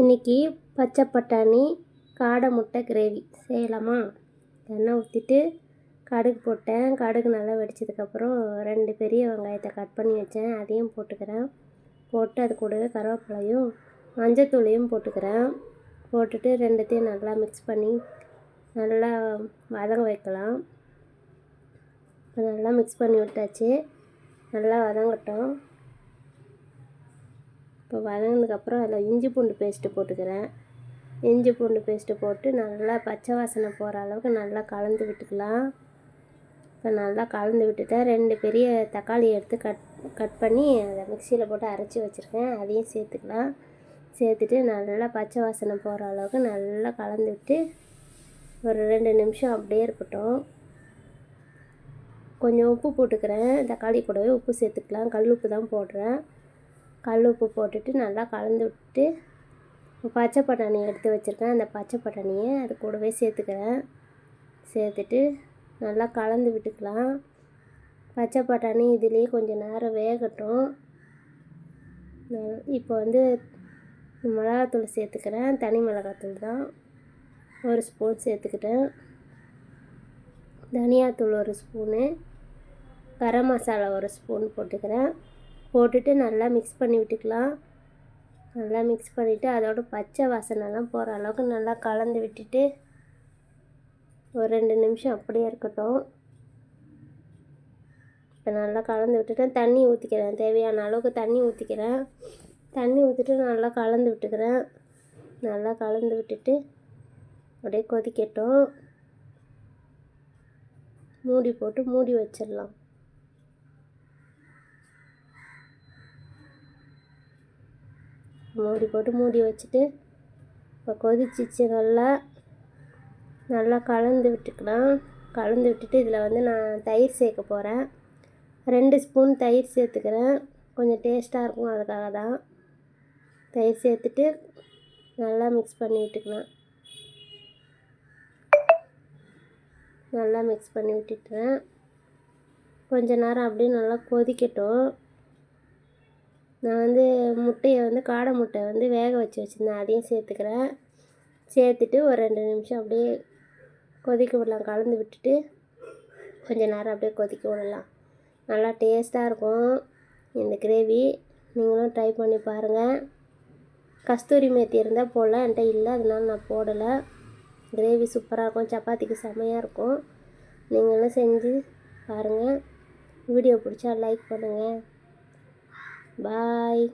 இன்றைக்கி பச்சை பட்டாணி காடை முட்டை கிரேவி செய்யலாமா? எண்ணெய் ஊற்றிட்டு கடுகு போட்டேன். கடுகு நல்லா வெடிச்சதுக்கப்புறம் ரெண்டு பெரிய வெங்காயத்தை கட் பண்ணி வச்சேன். அதையும் போட்டுக்கிறேன். போட்டு அது கூடவே கருவேப்பிலையும் மஞ்சத்தூளையும் போட்டுக்கிறேன். போட்டுட்டு ரெண்டுத்தையும் நல்லா மிக்ஸ் பண்ணி நல்லா வதங்க வைக்கலாம். நல்லா மிக்ஸ் பண்ணி விட்டாச்சு. நல்லா வதங்கட்டும். இப்போ வதங்கினதுக்கப்புறம் அதில் இஞ்சி பூண்டு பேஸ்ட்டு போட்டுக்கிறேன். இஞ்சி பூண்டு பேஸ்ட்டு போட்டு நல்லா பச்சை வாசனை போகிற அளவுக்கு நல்லா கலந்து விட்டுக்கலாம். இப்போ நல்லா கலந்து விட்டுட்டேன் ரெண்டு பெரிய தக்காளி எடுத்து கட் கட் பண்ணி அதை மிக்சியில் போட்டு அரைச்சி வச்சுருக்கேன். அதையும் சேர்த்துக்கலாம். சேர்த்துட்டு நல்லா பச்சை வாசனை போகிற அளவுக்கு நல்லா கலந்து விட்டு ஒரு ரெண்டு நிமிஷம் அப்படியே இருக்கட்டும். கொஞ்சம் உப்பு போட்டுக்கிறேன். தக்காளி கூடவே உப்பு சேர்த்துக்கலாம். கல் உப்பு தான் போடுறேன். கல் உப்பு போட்டுட்டு நல்லா கலந்து விட்டு பச்சை பட்டாணி எடுத்து வச்சுருக்கேன். அந்த பச்சை பட்டாணியை அது கூடவே சேர்த்துக்கிறேன். சேர்த்துட்டு நல்லா கலந்து விட்டுக்கலாம். பச்சை பட்டாணி இதுலேயே கொஞ்சம் நேரம் வேகட்டும். இப்போ வந்து மிளகாத்தூள் சேர்த்துக்கிறேன். தனி மிளகாத்தூள் தான். ஒரு ஸ்பூன் சேர்த்துக்கிட்டேன். தனியாத்தூள் ஒரு ஸ்பூனு. கரம் மசாலா ஒரு ஸ்பூன் போட்டுக்கிறேன். போட்டுட்டு நல்லா மிக்ஸ் பண்ணி விட்டுக்கலாம். நல்லா மிக்ஸ் பண்ணிவிட்டு அதோட பச்சை வாசனைலாம் போகிற அளவுக்கு நல்லா கலந்து விட்டுட்டு ஒரு ரெண்டு நிமிஷம் அப்படியே இருக்கட்டும். இப்போ நல்லா கலந்து விட்டுட்டேன் தண்ணி ஊற்றிக்கிறேன் தேவையான அளவுக்கு தண்ணி ஊற்றிக்கிறேன் தண்ணி ஊற்றிட்டு நல்லா கலந்து விட்டுக்கிறேன். நல்லா கலந்து விட்டுட்டு அப்படியே கொதிக்கட்டும். மூடி போட்டு மூடி வச்சிடலாம். மூடி போட்டு மூடி வச்சுட்டு இப்போ கொதிச்சிச்சு நல்லா நல்லா கலந்து விட்டுக்கலாம். கலந்து விட்டுட்டு இதில் வந்து நான் தயிர் சேர்க்க போகிறேன் ரெண்டு ஸ்பூன் தயிர் சேர்த்துக்கிறேன். கொஞ்சம் டேஸ்ட்டாக இருக்கும் அதுக்காக தான். தயிர் சேர்த்துட்டு நல்லா மிக்ஸ் பண்ணி விட்டுக்கலாம். நல்லா மிக்ஸ் பண்ணி விட்டுட்டேன். கொஞ்ச நேரம் அப்படியே நல்லா கொதிக்கட்டும். நான் வந்து முட்டையை வந்து காடை முட்டை வந்து வேக வச்சு வச்சுருந்தேன். அதையும் சேர்த்துக்கிறேன். சேர்த்துட்டு ஒரு ரெண்டு நிமிஷம் அப்படியே கொதிக்க விடலாம். கலந்து விட்டுட்டு கொஞ்சம் நேரம் அப்படியே கொதிக்க விடலாம். நல்லா டேஸ்ட்டாக இருக்கும் இந்த கிரேவி. நீங்களும் ட்ரை பண்ணி பாருங்கள் கஸ்தூரி மேத்தி இருந்தால் போடலாம். என்கிட்ட இல்லை அதனால நான் போடலை. கிரேவி சூப்பராக இருக்கும். சப்பாத்திக்கு செம்மையாக இருக்கும். நீங்களும் செஞ்சு பாருங்கள் வீடியோ பிடிச்சா லைக் பண்ணுங்கள் Bye.